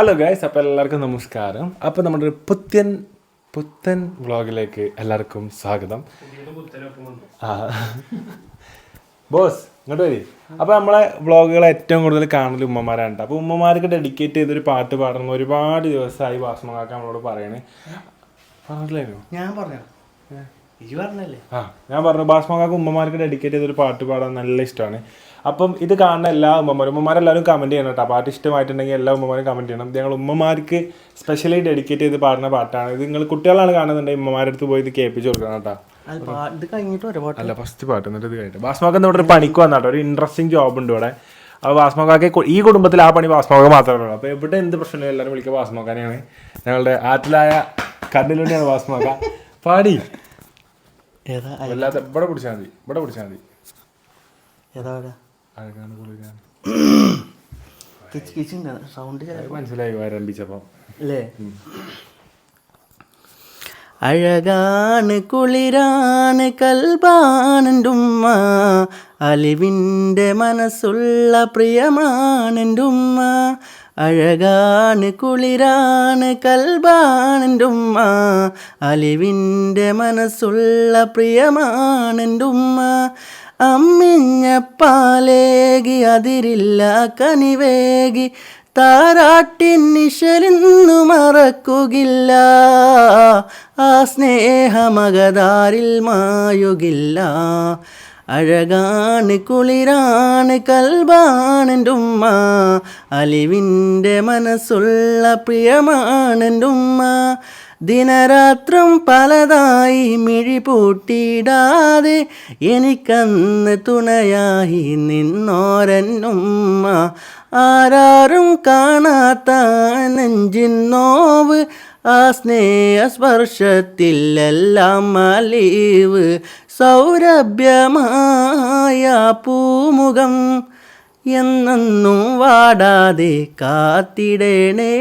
Hello guys അപ്പോൾ എല്ലാവർക്കും നമസ്കാരം. അപ്പോൾ നമ്മുടെ ഒരു പുത്തൻ പുത്തൻ വ്ളോഗിലേക്ക് എല്ലാവർക്കും സ്വാഗതം. ആ. ബോസ് ഇങ്ങോട്ട് വരി. അപ്പോൾ നമ്മളെ വ്ളോഗുകൾ ഏറ്റവും കൂടുതൽ കാണൽ ഉമ്മമാരാണ് അപ്പോൾ ഉമ്മമാർക്ക് ഡെഡിക്കേറ്റ് ചെയ്തൊരു പാട്ട് പാടണം. ഒരുപാട് ദിവസമായി വാസ്മകാക്ക നമ്മളോട് പറയണേ. പറഞ്ഞില്ലായിരുന്നു ഞാൻ പറഞ്ഞു ആ ഞാൻ പറഞ്ഞു. ബാസ്മകാക്ക് ഉമ്മമാർക്ക് ഡെഡിക്കേറ്റ് ചെയ്തൊരു പാട്ട് പാടാൻ നല്ല ഇഷ്ടമാണ് അപ്പം ഇത് കാണുന്ന എല്ലാ ഉമ്മമാരും ഉമ്മമാരെല്ലാവരും കമന്റ് ചെയ്യണം കേട്ടോ. പാട്ട് ഇഷ്ടമായിട്ടുണ്ടെങ്കിൽ എല്ലാ ഉമ്മമാരും കമന്റ് ചെയ്യണം. ഇത് ഞങ്ങൾ ഉമ്മമാർക്ക് സ്പെഷ്യലി ഡെഡിക്കേറ്റ് ചെയ്ത് പാടുന്ന പാട്ടാണ്. ഇത് നിങ്ങൾ കുട്ടികളാണ് കാണുന്നുണ്ടെങ്കിൽ ഉമ്മമാരുടെ അടുത്ത് പോയി ഇത് കേൾപ്പിച്ച് കൊടുക്കണം കേട്ടോ. ഇത് കഴിഞ്ഞിട്ട് അല്ല ഫസ്റ്റ് പാട്ട് എന്നിട്ട് ഇത് കഴിഞ്ഞിട്ട്. ബാസ്മാക്ക് ഇവിടെ ഒരു പണിക്ക് വന്നാട്ടോ. ഒരു ഇൻട്രസ്റ്റിംഗ് ജോബ് ഉണ്ട് ഇവിടെ. അപ്പോൾ ബാസ്മാക്കാക്ക് ഈ കുടുംബത്തിൽ ആ പണി ബാസ്മാക്ക് മാത്രമേ ഉള്ളൂ. അപ്പോൾ എവിടെ എന്ത് പ്രശ്നമില്ല എല്ലാവരും വിളിക്കുക ബാസ്മാക്കാനെയാണ്. ഞങ്ങളുടെ ആറ്റിലായ കണ്ണിലൂടെയാണ് ബാസ്മാക്ക. പാടി. ഇവിടെ പിടിച്ചാൽ മതി. ഇവിടെ പിടിച്ചാൽ മതി. ഏതാ? അഴകാണ് കുളിരാണ്. കിച്ച് കിച്ച് സൗണ്ട് മനസ്സിലായി ആരംഭിച്ചപ്പം അല്ലേ? അഴകാണ് കുളിരാണ് കൽബാണെന്റെ അലിവിന്റെ മനസ്സുള്ള പ്രിയമാണെന്റുമ്മ അഴകാണ് കുളിരാണ് കൽബാണെന്റെ അലിവിന്റെ മനസ്സുള്ള പ്രിയമാണെന്റെ ഉമ്മ അമ്മിഞ്ഞ പാലേകി അതിരില്ല കനിവേകി. താരാട്ടിൻ നിശലിന്നു മറക്കുകില്ല. ആ സ്നേഹമകതാരിൽ മായുകില്ല. അഴകാണ് കുളിരാണ് കൽബാണെന്റെ ഉമ്മ അലിവിന്റെ മനസ്സുള്ള പ്രിയമാണെന്റെ ഉമ്മ ദിനരാത്രം പലതായി മിഴി പൂട്ടിയിടാതെ എനിക്കന്ന് തുണയായി നിന്നോരന്നുമ്മ. ആരാരും കാണാത്ത നെഞ്ചിൻ നോവ് ആ സ്നേഹസ്പർശത്തിലെല്ലാം മലീവ്. സൗരഭ്യമായ പൂമുഖം എന്നെന്നും വാടാതെ കാത്തിടണേ.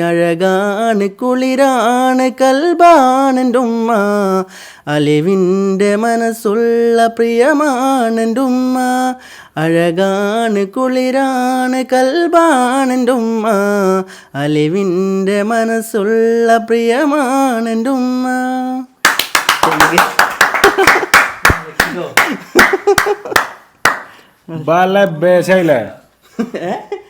അഴകാണ് കുളിരാണ് കൽബാണെന്റെ ഉമ്മ അലിവിന്റെ മനസ്സുള്ള പ്രിയമാണെന്റെ ഉമ്മ അഴകാണ് കുളിരാണ് കൽബാണെന്റെ ഉമ്മ അലിവിന്റെ മനസ്സുള്ള പ്രിയമാണെന്റെ ഉമ്മ പല ബേശയില്ലേ?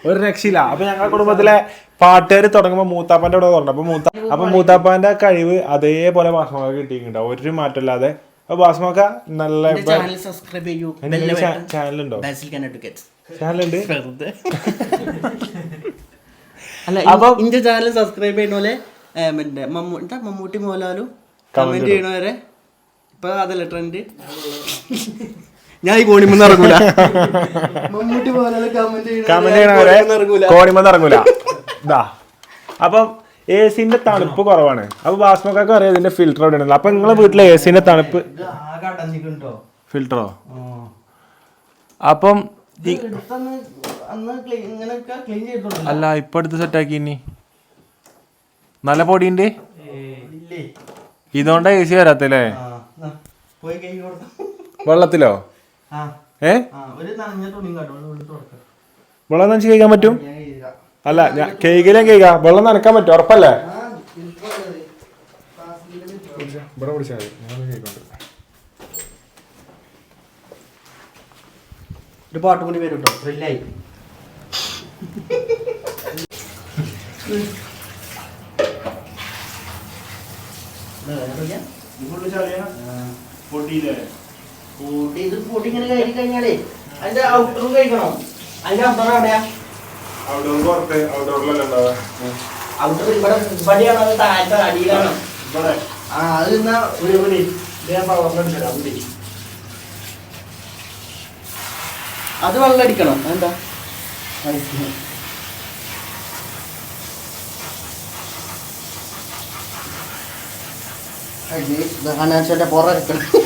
ഒരു രക്ഷയില്ല. അപ്പൊ ഞങ്ങളുടെ കുടുംബത്തിലെ പാട്ടുകാർ തുടങ്ങുമ്പോൾ മൂത്താപ്പാന്റെ കൂടെ തുടങ്ങും അപ്പൊ മൂത്ത അപ്പൊ മൂത്താപ്പാന്റെ കഴിവ് അതേപോലെ ഭാഷമൊക്കെ കിട്ടിയിട്ടുണ്ട്. ഒരു മാറ്റമില്ലാതെ. അപ്പൊ ബാസ്മക നല്ല ചാനൽ സബ്സ്ക്രൈബ് ചെയ്യൂ. ചാനലുണ്ടോ ചാനലുണ്ട് അപ്പൊ ഇന്റെ ചാനൽ സബ്സ്ക്രൈബ് ചെയ്യുന്ന പോലെ മമ്മൂട്ടി മോഹൻലാലും കമന്റ് ചെയ്യണവരെ? ഇപ്പൊ അതല്ലേ ട്രെൻഡ് ഞാൻ ഈ കോണിമൊന്നും ഇറങ്ങൂല. മമ്മൂട്ടി പോലെ കമന്റ് കമന്റ് ചെയ്യണവരെ കോണിമന്ന് ഇറങ്ങൂല. ഇതാ അപ്പം എ സിന്റെ തണുപ്പ് കുറവാണ്. അപ്പൊ ബാസ്മക്കൊക്കെ അറിയാം ഇതിന്റെ ഫിൽറ്റർ അവിടെ ഉണ്ടല്ലോ അപ്പൊ നിങ്ങളെ വീട്ടിലെ എ സിന്റെ തണുപ്പ് ഫിൽട്ടറോ ഫിൽറ്ററോ അപ്പം ഈ- അന്ന് ക്ലീൻ ഇങ്ങനെയൊക്കെ ക്ലീൻ ചെയ്തിട്ടുണ്ടോ അല്ല ഇപ്പൊ സെറ്റ് ആക്കി ഇനി. നല്ല പൊടിയുണ്ട്? ഇല്ലേ? ഇതുകൊണ്ടാ എ സി വരാത്തല്ലേ? ആ പോയി കൈ കൊടുത്തു. വെള്ളത്തിലോ? ഏ? വെള്ളം നനച്ച് കഴിക്കാൻ പറ്റും? അല്ല ഞാൻ കേക്കിലും കേൾക്കാം വെള്ളം നനക്കാൻ പറ്റും ഉറപ്പല്ലേ. ഇവിടെ ഒരു പാട്ട് കൂടി വരും കേട്ടോ ത്രില്ലായി. പൊടി ഇത് കൂട്ടി ഇങ്ങനെ കയറി കഴിഞ്ഞാലേ അതിന്റെ ഔട്ടറും കഴിക്കണോ? അതിന്റെ ഔട്ടർ എവിടെയാ? ഔട്ടർ ഇവിടെ ഇവിടെയാണ് അത് താഴത്തെ അടിയിലാണ്? ആ അത് എന്നാ ഒരു ഒരു ഞാൻ പവർമെന്റ് തരാം അത് വെള്ളം അടിക്കണം എന്താ ഹനാച്ചന്റെ പുറം അടിക്കണം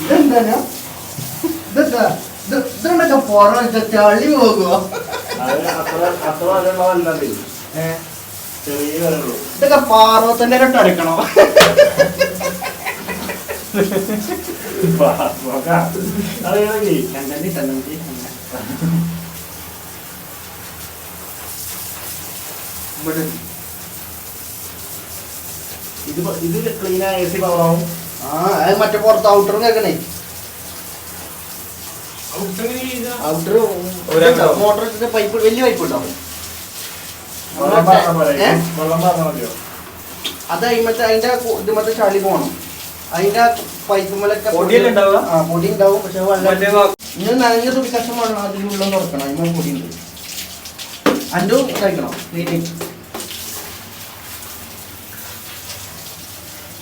ഇതെന്താ? ഇതെന്താ? ഇതുണ്ടൊക്കെ പുറ ചളി പോകുമോ ഇതൊക്കെ പാർവത്തിന്റെ ഇട്ട് അടിക്കണോ ഇവിടെ ഇത് ഇത് ക്ലീൻ ആയ എ സി പവറാവും ആ അത് മറ്റേ പുറത്ത് ഔട്ടറും കേൾക്കണേ. ഔട്ടർ മോട്ടർ പൈപ്പ് വലിയ പൈപ്പ് ഉണ്ടാവും. അത് അതിമത്തെ അതിന്റെ ഇതുമത്തെ ചളി പോണം. അതിന്റെ പൈപ്പ് മേലൊക്കെ പൊടി ഉണ്ടാവും. പക്ഷെ ഇനി നനഞ്ഞ തുണി കഷ്ണം വേണം. അതിനുള്ള തുറക്കണം. അതിന് പൊടി ഉണ്ട്. അതിന്റെ കഴിക്കണം.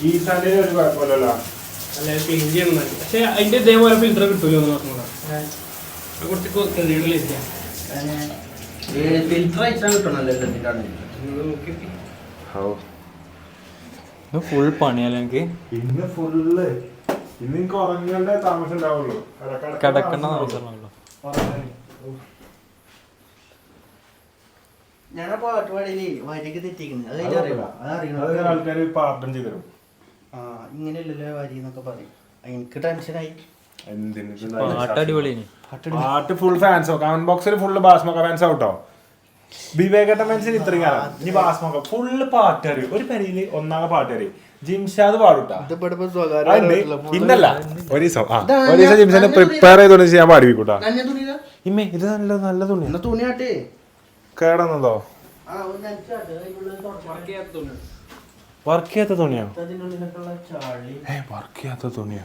ഈ സാൻഡിന് ഒരു കുഴപ്പമില്ലല്ലോ. അല്ല. പക്ഷെ അതിന്റെ ഇതേപോലെ ഫിൽറ്റർ കിട്ടൂലോ എന്ന് പറഞ്ഞാൽ കുറച്ച് കെറികളില്ല ഫിൽറ്റർ അയച്ചാൽ കിട്ടണല്ലോ എല്ലാത്തിന്റെ ഇത് ഫുൾ പണിയല്ലേ എനിക്ക് ഇന്ന് ഫുള്ള് ഇന്ന് എനിക്ക് ഉറങ്ങേണ്ട താമസം ഉണ്ടാവുള്ളൂ. കിടക്കണ കിടക്കണ്ട താമസം ആവശ്യമുള്ളൂ ഞാൻ പാട്ട് പാടിയില്ലേ വരിക്ക് തെറ്റിക്കുന്നത് അത് അത് അറിയാം? അത് അതിങ്ങനെ അറിയണം ആൾക്കാർ പാട്ടം ചെയ്തു തരും. ആ ഇങ്ങനെയല്ലല്ലോ വരി എന്നൊക്കെ പറയും. എനിക്ക് ടെൻഷനായി പാട്ട് അടിപൊളിയാണ്. പാട്ട് ഫുൾ ഫാൻസോ കമന്റ് ബോക്സിൽ ഫുള്ള് ബാസ്മൊക്കെ ഫാൻസ് ആവട്ടോ? വിവേകട്ട മനസ്സിൽ ഇത്രയും കാലം. ഇനി ബാസ്മൊക്കെ ഫുള്ള് പാട്ട് അറിയും. ഒരു പരിയിൽ ഒന്നാമെ ജിംഷാദ് പാടൂട്ടാ. അതുണ്ട്. ഇന്നല്ല. ഒരു ദിവസം. ആ ഒരു ദിവസം ജിംഷാനെ പ്രിപ്പയർ ചെയ്തോണ്ട് ഞാൻ പാടിപ്പിക്കൂട്ടാ ഇമ്മേ ഇത് നല്ല നല്ല തുണി എന്നാ തുണിയാട്ടേ? കേടന്നതോ ആ ഒരു നനച്ചാട്ടെ അതിനുള്ളിൽ തുടച്ചാട്ടെ. വർക്ക് ചെയ്യാത്ത തുണിയോ? ഏ വർക്ക് ചെയ്യാത്ത തുണിയോ?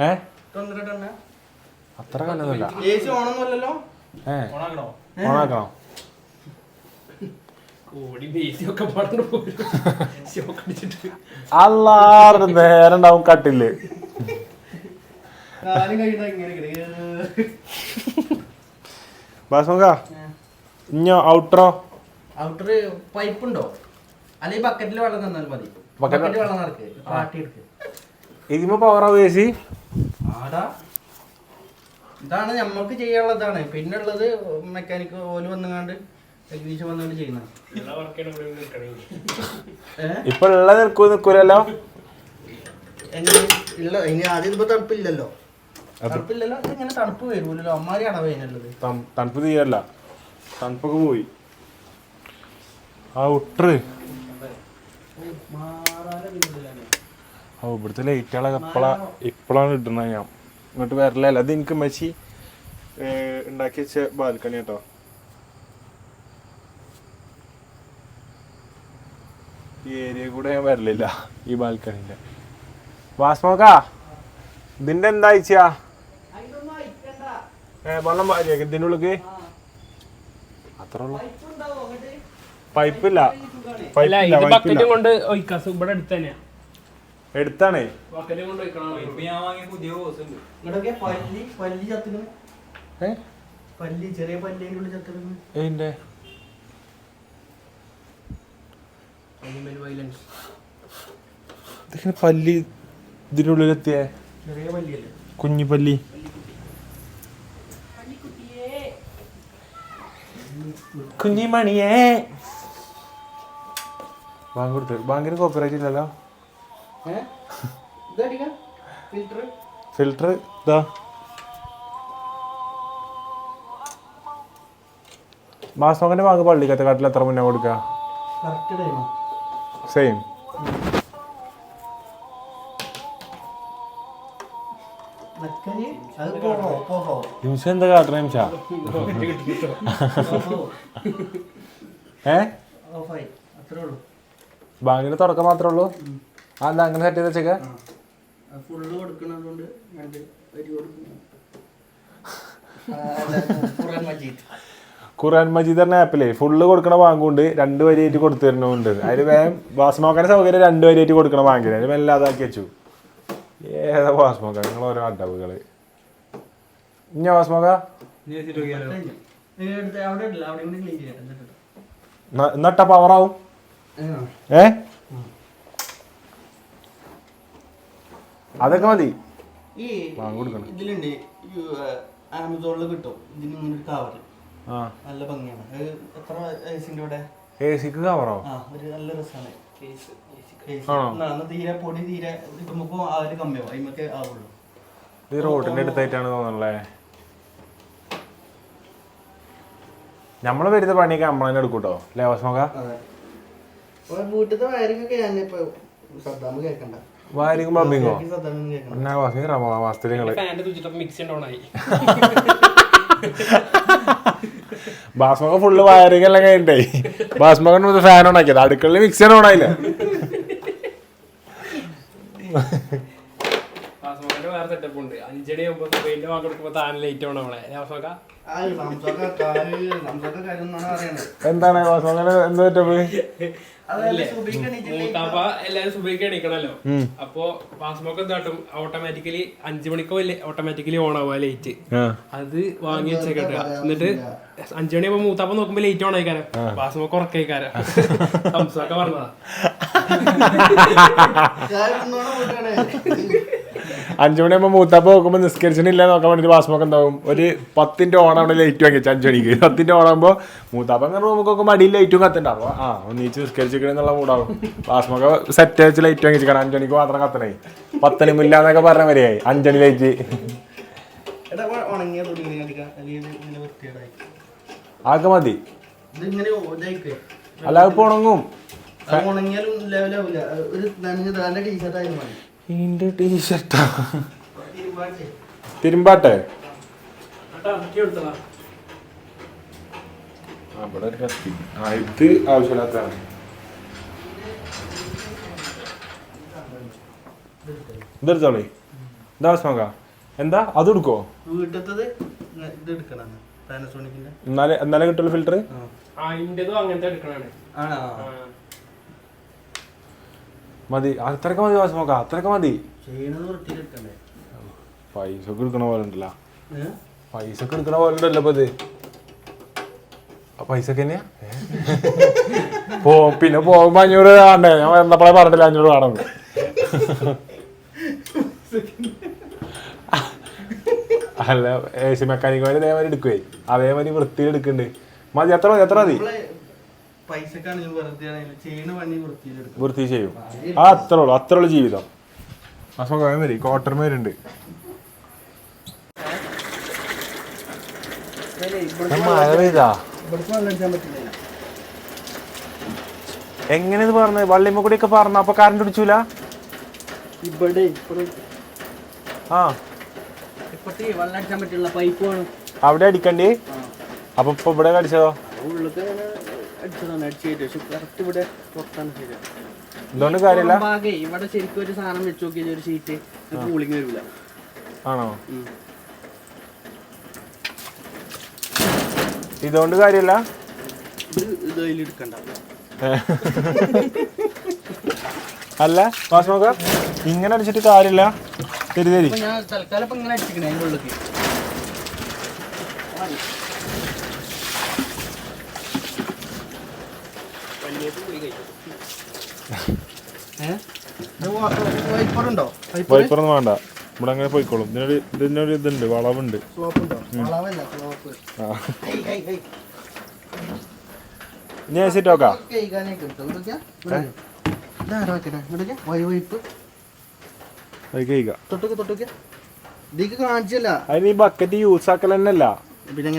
ഏ? അത്ര ഏ. ഓണാക്കണോ ഓണാക്കണോ കോടി ബേസി ഒക്കെ പാടണ്ട് പോയി ഷോക്ക് അടിച്ചിട്ട് അല്ലാറ് നേരം ഉണ്ടാവും കട്ടിൽ. ബാസ്മക ഇഞ്ഞോ ഔട്ടറോ ഔട്ടർ പൈപ്പ് ഉണ്ടോ? അല്ലെങ്കിൽ ബക്കറ്റിൽ വെള്ളം തന്നാൽ മതി. ബക്കറ്റിൽ- വെള്ളം നടക്ക്. പാട്ടി എടുക്ക്. ഇതിപ്പോ പവർ ആവും ഏസി ആടാ. ഇതാണ് നമ്മൾക്ക് ചെയ്യാനുള്ളതാണ്. പിന്നെ ഉള്ളത് മെക്കാനിക് ഓൽ വന്നുകാണ്ട് വന്നുകൊണ്ട് ഇപ്പൊ ഉള്ള നിൽക്കൂ നിൽക്കൂലല്ലോ. ഉള്ള ഇനി ആദ്യം തണുപ്പില്ലല്ലോ. തണുപ്പില്ലല്ലോ ഇങ്ങനെ തണുപ്പ് വരുമല്ലോ. തണുപ്പ് തീരല്ല. തണുപ്പൊക്കെ പോയി. ഔട്ടർ ഓ ഇവിടുത്തെ ലൈറ്റുകളൊക്കെ എപ്പോഴാ ഇപ്പോഴാണ് ഇടുന്നത് ഞാൻ. ഇങ്ങോട്ട് വരലല്ല അത് എനിക്ക് മച്ചി ഉണ്ടാക്കി വെച്ച ബാൽക്കണി കേട്ടോ ഈ ഏരിയ കൂടെ ഞാൻ വരലില്ല ഈ ബാൽക്കണിന്റെ വാസ്മോക്കാ ഇതിന്റെ എന്താ അയച്ചാ? ഏ വെള്ളം പാരിയ ഇതിന്റെ ഉള്ളിക്ക്. അത്ര ഉള്ളു പൈപ്പില്ല പൈപ്പില്ല. കൊണ്ട് ഇവിടെ അടുത്ത് തന്നെയാ. എടുത്താണേ കൊണ്ട് ഒഴിക്കണം ഇപ്പൊ ഞാൻ വാങ്ങിയ പുതിയ ഹോസ് ഉണ്ട് ഇങ്ങോട്ടൊക്കെ പല്ലി പല്ലി ചത്തുന്നു ഏ പല്ലി ചെറിയ പല്ലിന്റെ ഉള്ളിൽ ചത്തുന്നു ഏതിന്റെ അനിമൽ വയലൻസ് ഇതിങ്ങനെ പല്ലി ഇതിനുള്ളിലെത്തിയ? ഉള്ളിലെത്തിയേ ചെറിയ പല്ലിയല്ലേ? കുഞ്ഞി പല്ലി. കുഞ്ഞിമണിയേ. ബാങ്ക് കൊടുത്തു. ബാങ്കിന് കോപ്പറേറ്റ് ഇല്ലല്ലോ. ഫിൽറ്റർ ഫിൽറ്റർ ഇതാ. മാസോകന്റെ ബാങ്ക് പള്ളിക്കത്തെ കാട്ടിൽ എത്ര മുന്നേ കൊടുക്കുക സെയിം നിമിഷം എന്താ കാട്ടണ നിമിഷ? ഏ? ബാങ്കിന് തുടക്കം മാത്രമേ ഉള്ളൂ? ആ എന്താ അങ്ങനെ സെറ്റ് ചെയ്ത് വെച്ചേക്ക ഫുള്ള് കൊടുക്കണതുകൊണ്ട് രണ്ട് വരി കൊടുക്കുന്നു ഖുർആൻ മജീദ് പറഞ്ഞ ആപ്പിലേ ഫുള്ള് കൊടുക്കണ ബാങ്കുണ്ട് രണ്ട് വരിയായിട്ട് കൊടുത്തു തരണമുണ്ട് അതിൽ വേഗം വാസ്മോക്കാന്റെ സൗകര്യം രണ്ട് വരിയായിട്ട് കൊടുക്കണ വാങ്ങിയത്. അതിന് മെല്ലാതാക്കി വെച്ചു. ഏതാ വാസ്മോക്ക നിങ്ങൾ ഓരോ അടവുകൾ ഇഞ്ഞ വാസ്മോക്ക എന്നിട്ട് പവറാവും ആവും. ഏ? അതൊക്കെ മതി. ഈ വാങ്ങി കൊടുക്കണം. ഇതിലുണ്ട് ആമസോണിൽ കിട്ടും. ഇതിന് ഇങ്ങനെ കവർ നല്ല ഭംഗിയാണ്. എത്ര ഇവിടെ കവറോ ഒരു നല്ല രസമാണ് ആണോ? തീരെ പൊടി തീരെ ഇട്ടുമ്പോ ആ ഒരു കമ്മിയാവും. അതിമൊക്കെ ആവുള്ളൂ. ഇത് റോഡിന്റെ അടുത്തായിട്ടാണ് തോന്നുന്നല്ലേ? നമ്മൾ വരുന്ന പണിയൊക്കെ നമ്മളെ എടുക്കൂട്ടോ. അല്ലേ വാസ്മോക വീട്ടിലത്തെ വയറിങ്ങൊക്കെ സദ്ദാമ് കേൾക്കണ്ട പമ്പിങ്ങോ മിക്സി ഡൗൺ ആയി ബാസ്മക ഫുള്ള് വയറിംഗ് എല്ലാം കഴിഞ്ഞിട്ടേ. ബാസ്മക ഫാൻ ഓൺ ആക്കിയത്. അടുക്കളയിൽ മിക്സർ ഓൺ ആയില്ല പാസ്മോന്റെ വേറെ സെറ്റപ്പ് ഉണ്ട് അഞ്ചടി ഒമ്പത് പെയിന്റ് വാങ്ങി കൊടുക്കുമ്പോൾ താൻ ലേറ്റ് ആവണം നമ്മളെ എന്താണ് മൂത്താപ്പ എല്ലാരും സുബൈക്ക് എണീക്കണല്ലോ. അപ്പൊ പാസ്മോക്ക് എന്താട്ടും ഓട്ടോമാറ്റിക്കലി അഞ്ചു മണിക്കോ ഓട്ടോമാറ്റിക്കലി ഓൺ ആവുക ലേറ്റ് അത് വാങ്ങി വെച്ചേക്കട്ടെ എന്നിട്ട് അഞ്ചു മണിയാകുമ്പോ മൂത്താപ്പ നോക്കുമ്പോ ലേറ്റ് ഓൺ ആയിക്കാരം. പാസ്മോക്ക് ഉറക്കായിക്കാരം. സംസാക്ക പറഞ്ഞതാ. അഞ്ചു മണിയാകുമ്പോ മൂത്താപ്പ നോക്കുമ്പോ നിസ്കരിച്ചിട്ടില്ല നോക്കാൻ വേണ്ടിട്ട് പാസ്മൊക്കെ ഉണ്ടാവും. ഒരു പത്തിന്റെ അവിടെ ലൈറ്റ് വാങ്ങിച്ചു അഞ്ചു മണിക്ക്. പത്തിന്റെ ഓണാകുമ്പോ മൂത്താപ്പ അങ്ങനെ റൂമൊക്കെ മടിയിൽ ലൈറ്റും കത്തുണ്ടാവും ആ ഒന്നിച്ച് നിസ്കരിച്ചിരിക്കണെന്നുള്ള മൂടാവും പാസ്മൊക്കെ സെറ്റ് വെച്ച് ലൈറ്റ് വാങ്ങിച്ചു അഞ്ചു മണിക്ക് മാത്രം കത്തണേ. പത്തണി മുല്ലാന്നൊക്കെ പറഞ്ഞ വരെയായി അഞ്ചണി ലൈറ്റ് എടാ ഉണ- ഉണങ്ങിയ തുണി ഇങ്ങനെ അടിക്കാം അല്ലെങ്കിൽ ഇത് ഇങ്ങനെ വൃത്തികേടായി. ആകെ മതി. അല്ല ഇപ്പൊ ഉണങ്ങും. ഉണങ്ങിയാലും ലെവലാവില്ല ഒരു നനഞ്ഞ നല്ല ടീഷർട്ട് ആയാലും മതി. ഇതിന്റെ ടീഷർട്ടാ തിരുമ്പാട്ടേ. അവിടെ ഒരു കത്തി. ആ ഇത് ആവശ്യമില്ലാത്തതാണ്. ഇതെടുത്തോളി. എന്താ ആവശ്യം എന്താ? അത് എടുക്കോ? വീട്ടിലത്തത് ഇത് എടുക്കണം പാനസോണിക്കിന്റെ എന്നാലേ എന്നാലേ കിട്ടുള്ളൂ ഫിൽറ്റർ ആ. ഇന്റതും അങ്ങനത്തെ എടുക്കണാണ് ആണോ? മതി. അത്രയ്ക്ക് മതി വാസ് നോക്കാം അത്രയ്ക്ക് മതി. പൈസ എടുക്കണ പോലെ ഉണ്ടല്ല. പൈസ എടുക്കണ പോലെ ഉണ്ടല്ലോ ഇപ്പൊ ഇത്. പൈസ തന്നെയാ? പോ പിന്നെ പോകുമ്പോ അഞ്ഞൂറ് വേണ്ടേ? ഞാൻ വന്നപ്പോഴേ പറഞ്ഞില്ല അഞ്ഞൂറ് വേണം അല്ല ഏ സി മെക്കാനിക്കുമാര് ഇതേമാതിരി എടുക്കുവേ. അതേമാതിരി വൃത്തിയിൽ എടുക്കുന്നുണ്ട് മതി എത്ര മതി എത്ര മതി? വൃത്തി ചെയ്യും. ആ അത്ര ഉള്ളൂ അത്ര ഉള്ള ജീവിതം മതി കോട്ടർമേരുണ്ട് മഴ പെയ്താ. എങ്ങനെ ഇത് പറഞ്ഞത്? വള്ളിമ്മ കൂടി ഒക്കെ പറഞ്ഞു? അപ്പൊ കറണ്ട് പിടിച്ചൂല? ഇവിടെ ആ. അവിടെ അടിക്കണ്ടേ? അപ്പൊ ഇപ്പൊ ഇവിടെ അടിച്ചതോ? പക്ഷെ കറക്റ്റ് ഇവിടെ പുറത്താണ് കാര്യമില്ല? ഭാഗേ ഇവിടെ ശരിക്കും ഒരു സാധനം വെച്ച് നോക്കിയാൽ ഒരു ഷീറ്റ് വരില്ല ആണോ? ഇതുകൊണ്ട് കാര്യമില്ല? ഇത് ഇത് അതിലെടുക്കണ്ട അല്ല വാസ്മോക്ക ഇങ്ങനെ അടിച്ചിട്ട് കാര്യമില്ല. തരി തരി ഞാൻ തൽക്കാലം ഇപ്പൊ ഇങ്ങനെ അടിച്ചിരിക്കണേ അതിന്റെ ഉള്ളിലേക്ക്. വൈപ്പറൊന്നും വേണ്ട. ഇവിടെ അങ്ങനെ പോയിക്കോളും. ഇതിനൊരു ഇതിനൊരു ഇതുണ്ട് വളവുണ്ട്. ഇനി അതിന് ബക്കറ്റ് യൂസ് ആക്കൽ തന്നെയല്ല പിന്നെ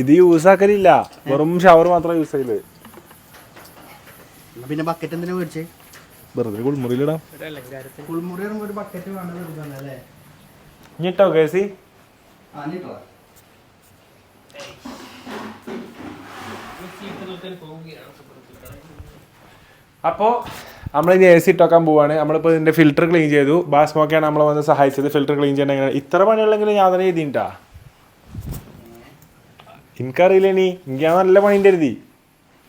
ഇത് യൂസ് ആക്കലില്ല. വെറും ഷവർ മാത്രം യൂസ് ചെയ്യൽ. പിന്നെ ബക്കറ്റ് എന്തിനാ മേടിച്ചേ? വെറുതെ കുളിമുറിയിലിടാം. കുളിമുറി ഒരു ബക്കറ്റ് അല്ലേ? ഇനിട്ടോ കേസി? ആ നീട്ടോ അപ്പോൾ നമ്മൾ ഇനി എ സി ഇട്ടൊക്കാൻ പോവാണ്. നമ്മളിപ്പോൾ ഇതിന്റെ ഫിൽറ്റർ ക്ലീൻ ചെയ്തു. ബാസ്മോക്കാണ് നമ്മളെ വന്ന് സഹായിച്ചത്. ഫിൽറ്റർ ക്ലീൻ ചെയ്യണം എങ്ങനെ ഇത്ര പണിയുള്ളെങ്കിലും ഞാൻ തന്നെ എഴുതിട്ടാ എനിക്കറിയില്ല ഇനി. എനിക്ക് ഞാൻ നല്ല പണിന്റെ എഴുതി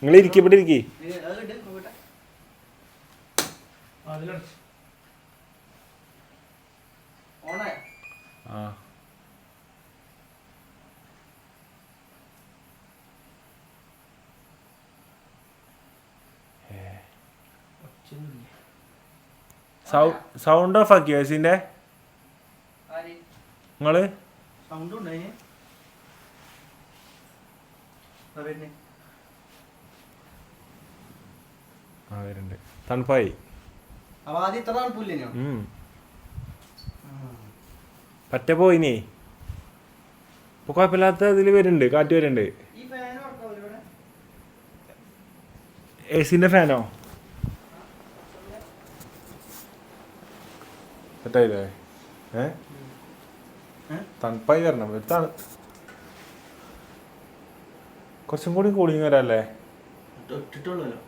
നിങ്ങൾ ഇരിക്കപ്പെട്ടിരിക്കേ അതിലടിച്ചു. ഓണേ. ആ. സൗണ്ട് ഓഫ് ആക്കിയോ എസിന്റെ നിങ്ങൾ? സൗണ്ട് ഉണ്ടോ അതിന്? ആ, വരുന്നേ. ആ വരുന്നുണ്ട്. തണുപ്പായി. അപ്പൊ ആദ്യം ഇത്ര തണുപ്പില്ലേനോ ഉം. പറ്റ പോയിനേ. ഇപ്പൊ കുഴപ്പമില്ലാത്ത ഇതിൽ വരുന്നുണ്ട് കാറ്റ് വരുന്നുണ്ട്. എ സിന്റെ ഫാനോ സെറ്റായില്ലേ? ഏ? തണുപ്പായി വരണം ഒരു തണു കുറച്ചും കൂടി കൂളിങ് വരാല്ലേ? ഇട്ടിട്ടുള്ളല്ലോ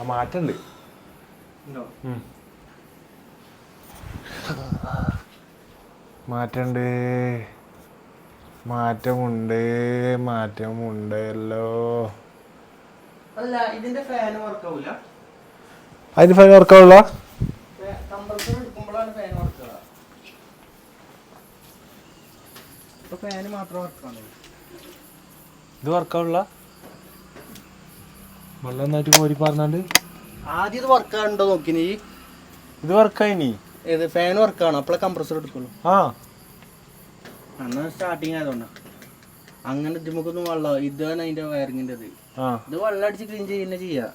ആ മാറ്റുണ്ട്. ഉണ്ടോ? മാറ്റണ്ട്. മാറ്റമുണ്ട് മാറ്റമുണ്ടല്ലോ. അല്ല ഇതിന്റെ ഫാൻ വർക്കാവില്ല അതിന് ഫാൻ കമ്പ്രസർ എടുക്കുമ്പോഴാണ് ഫാൻ ഇപ്പൊ ഫാന് മാത്രം വർക്കാണ് ഇത് വർക്കാവുള്ള വെള്ളം നന്നായിട്ട് കോരി പറഞ്ഞാണ്ട്? ആദ്യം ഇത് വർക്കാണ്ടോ നോക്കിനി. ഇത് വർക്കായിനി ഏത് ഫാൻ വർക്കാണ് അപ്പോഴേ കംപ്രസർ എടുക്കുള്ളൂ. ആ. അന്ന് സ്റ്റാർട്ടിങ് ആയതുകൊണ്ടാ അങ്ങനെ നമുക്കൊന്നും വെള്ളം ഇതാണ് അതിന്റെ വയറിങ്ങിന്റെ ഇത് ഇത് വെള്ളം അടിച്ച് ക്ലീൻ ചെയ്യുന്ന ചെയ്യാ.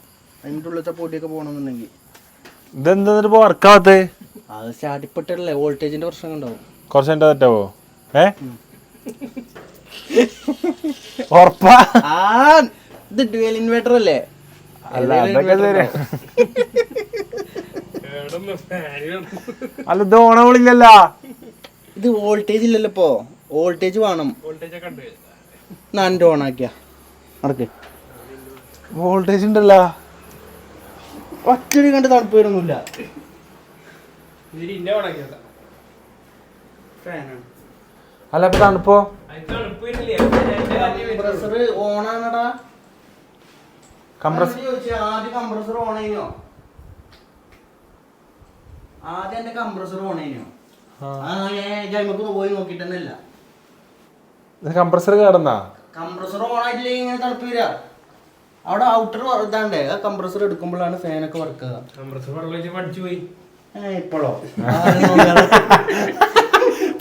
അതിന്റെ ഉള്ളിലത്തെ പൊടിയൊക്കെ പോകണമെന്നുണ്ടെങ്കിൽ ഇതെന്താ ഇപ്പൊ വർക്കാവത്തെ അത് സ്റ്റാർട്ടിപ്പെട്ടല്ലേ വോൾട്ടേജിന്റെ പ്രശ്നം ഉണ്ടാവും. കുറച്ച് എന്റെ തെറ്റാവോ? ഏ? ഉറപ്പാ. ആ ഇത് ഡ്യുവൽ ഇൻവേർട്ടർ അല്ലേ? അല്ല അതൊക്കെ ശരി അല്ല ഇത് ഓണവിളില്ലല്ല ഇത് വോൾട്ടേജ് ഇല്ലല്ലോ ഇപ്പോ. വോൾട്ടേജ് വേണം. നാന്റെ ഓണാക്കിയ. ആക്കിയ നടക്ക്. വോൾട്ടേജ് ഉണ്ടല്ലോ. ഒറ്റൊരു കണ്ട് തണുപ്പ് വരുന്നില്ല. അല്ല ഇപ്പൊ തണുപ്പോ? അതിന് തണുപ്പ് വരുന്നില്ലേ കംപ്രസർ ഓൺ ആണടാ കംപ്രസ് ആദ്യം കംപ്രസർ ഓൺ ചെയ്യോ? ആദ്യം എന്റെ കംപ്രസർ ഓൺ ചെയ്യോ? ആ. ജൈമക്ക് പോയി നോക്കിട്ട് തന്നെ ഇല്ല കംപ്രസർ കേടന്നാ? കംപ്രസർ ഓൺ ആയിട്ടില്ലേ ഇങ്ങനെ തണുപ്പ് വരിക. അവിടെ ഔട്ടർ ഇതാണ്ടേ ആ കംപ്രസർ എടുക്കുമ്പോഴാണ് ഫാനൊക്കെ വർക്ക് കംപ്രസർ വെള്ളം പഠിച്ചു പോയി. ഇപ്പോഴോ?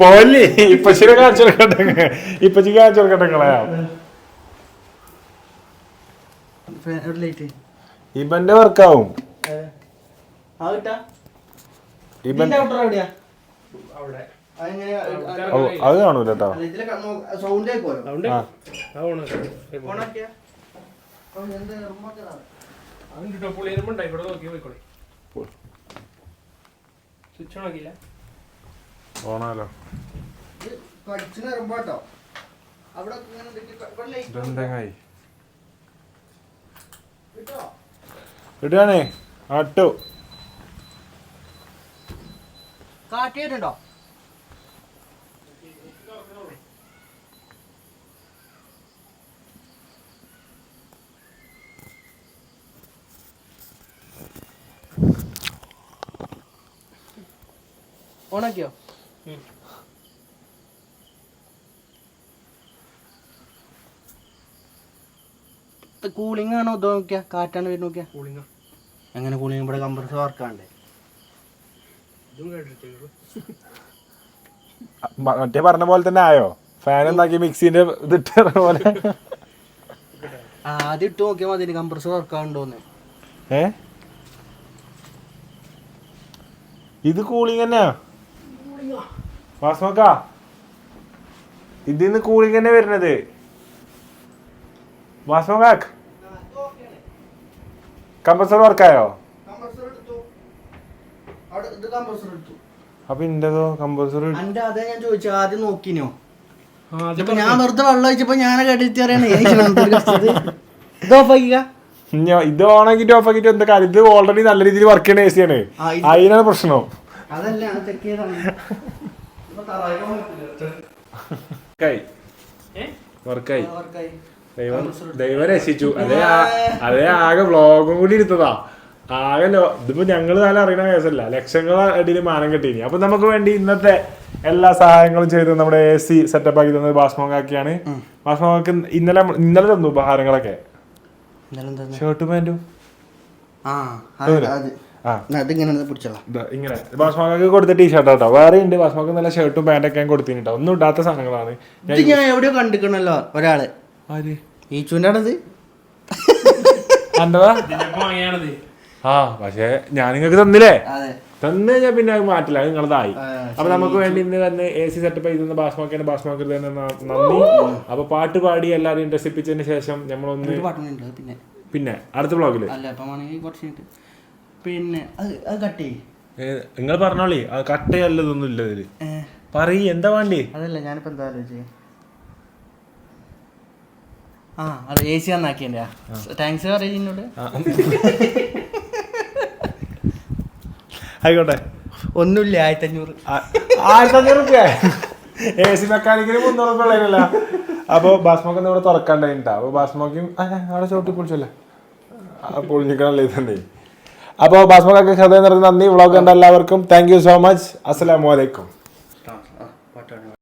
പോലെ ഇപ്പച്ചിനെ കാണിച്ചു കൊടുക്കട്ടെ. ഇപ്പച്ചി കാണിച്ചു കൊടുക്കട്ടെ കളയാ ഇവന്റെ വർക്കാവും. ആ കിട്ടാ? ഇവൻ ഇതിന്റെ അവിടെ. അതെങ്ങനെ? ഓ, അത് കാണൂല കേട്ടോ ഓണാലോ. അവിടെ ഇങ്ങനെ എന്തൊക്കെ ഇവിടെ light ഇതെന്തെങ്ങായി കിട്ടോ? ഇടുകയാണേ ആട്ടു. കാട്ടിയിട്ടുണ്ടോ? ഓണാക്കിയോ കൂളിംഗ് ആണോ ഇതോ നോക്കിയാ? കാറ്റാണ് വരുന്ന നോക്കിയാ? കൂളിംഗ് എങ്ങനെ കൂളിംഗ് ഇവിടെ കമ്പ്രസർ വർക്കാണ്ടേ മറ്റേ പറഞ്ഞ പോലെ തന്നെ ആയോ? ഫാൻ എന്താക്കി മിക്സിന്റെ ഇതിട്ട് പോലെ. ആദ്യം ഇട്ട് നോക്കിയാൽ മതി കമ്പ്രസർ വർക്കാണ്ടോന്ന് ഏ? ഇത് കൂളിംഗ് തന്നെയാ? വാസ്മക്ക ഇതിന്ന് കൂളിംഗ് തന്നെ വരുന്നത്. വാസ്മക്കാക്ക് കമ്പൽസറി വർക്കായോ? അപ്പൊ ഇന്റതോ കമ്പൽസറി അതേ ഞാൻ ചോദിച്ചു ആദ്യം നോക്കിനോ? ഞാൻ വെറുതെ വെള്ളം ഒഴിച്ചപ്പോ ഞാൻ കേട്ടിട്ട് അറിയണേ ഇത് ഓണാക്കിട്ട് ഓഫ് ആക്കിട്ട് എന്താ കാര്യം? ഇത് ഓൾറെഡി നല്ല രീതിയിൽ വർക്ക് ചെയ്യണ എ സി ആണ്. അതിനാണ് പ്രശ്നം? വർക്കായി വർക്കായി ദൈവം ദൈവം രക്ഷിച്ചു. അതേ അതെ അതേ ആകെ വ്ളോഗും കൂടി എടുത്തതാ. ആകെ ലോ- ഇതിപ്പോ ഞങ്ങൾ നല്ല അറിയണ കേസല്ല. ലക്ഷങ്ങൾ അടിയിൽ മാനം കെട്ടിനി അപ്പൊ നമുക്ക് വേണ്ടി ഇന്നത്തെ എല്ലാ സഹായങ്ങളും ചെയ്ത് നമ്മുടെ എ സി സെറ്റപ്പ് ആക്കി തന്നത് ബാസ്മോങ്കാക്കിയാണ് ബാസ്മോങ്കാക്ക് ഇന്നലെ ഇന്നലെ തന്നു ഉപഹാരങ്ങളൊക്കെ. ഷർട്ടും പാന്റും ഇങ്ങനെ ബാസ്മാക്ക് കൊടുത്ത ടീഷർട്ട് കേട്ടോ വേറെ ഉണ്ട്. ബാസ്മാക്ക് നല്ല ഷർട്ടും പാന്റൊക്കെ ഞാൻ കൊടുത്തിട്ടോ ഒന്നും ഇടാത്ത സാധനങ്ങളാണ്. ഇത് ഞാൻ എവിടെയോ കണ്ടിക്കണല്ലോ ഒരാൾ. ആര്? ഈച്ചുവിന്റെ ആണത് ആ പക്ഷേ ഞാൻ നിങ്ങൾക്ക് തന്നില്ലേ? അതെ. തന്നു കഴിഞ്ഞാൽ പിന്നെ അത് മാറ്റില്ല അത് നിങ്ങളതായി. അപ്പൊ നമുക്ക് വേണ്ടി ഇന്ന് വന്ന് എ സി സെറ്റപ്പ് ചെയ്തെന്ന് ഭാഷമാക്കിയാണ് ഭാഷമാക്കി തന്നെ നന്ദി. അപ്പൊ പാട്ട് പാടി എല്ലാവരെയും രസിപ്പിച്ചതിന് ശേഷം നമ്മളൊന്ന് പിന്നെ. പിന്നെ അടുത്ത ബ്ലോഗിൽ വേണമെങ്കിൽ പിന്നെ അത് അത് കട്ട് നിങ്ങൾ പറഞ്ഞോളി. അത് കട്ടയല്ലതൊന്നും ഇല്ല ഇതിൽ. പറയ് എന്താ വേണ്ടി? അതല്ല ഞാനിപ്പോ എന്താ ആലോചിച്ചത് ആ അത് എ സി നന്നാക്കിയന്റെ താങ്ക്സ് പറയും എന്നോട് ആയിക്കോട്ടെ. ഒന്നുമില്ല ആയിരത്തി അഞ്ഞൂറ് ആയിരത്തി അഞ്ഞൂറ് റുപ്യ. എ സി മെക്കാനിക്കിന് മുന്നൂറ് റുപ്യ ഉള്ളതിനല്ല. അപ്പൊ ബാസ്മോക്ക് ഇവിടെ തുറക്കണ്ടായിട്ടാ. അപ്പൊ ബാസ്മോക്കും അവിടെ ചോട്ടി പൊളിച്ചല്ലേ? പൊളിഞ്ഞിക്കണല്ലേ തന്നെ അപ്പോൾ ബാസ്മോക്കൊക്കെ ഹൃദയം നിറഞ്ഞ നന്ദി. വ്ളോഗ് കണ്ട എല്ലാവർക്കും താങ്ക് യു സോ മച്ച് അസ്സലാമു അലൈക്കും. പാട്ടാണ്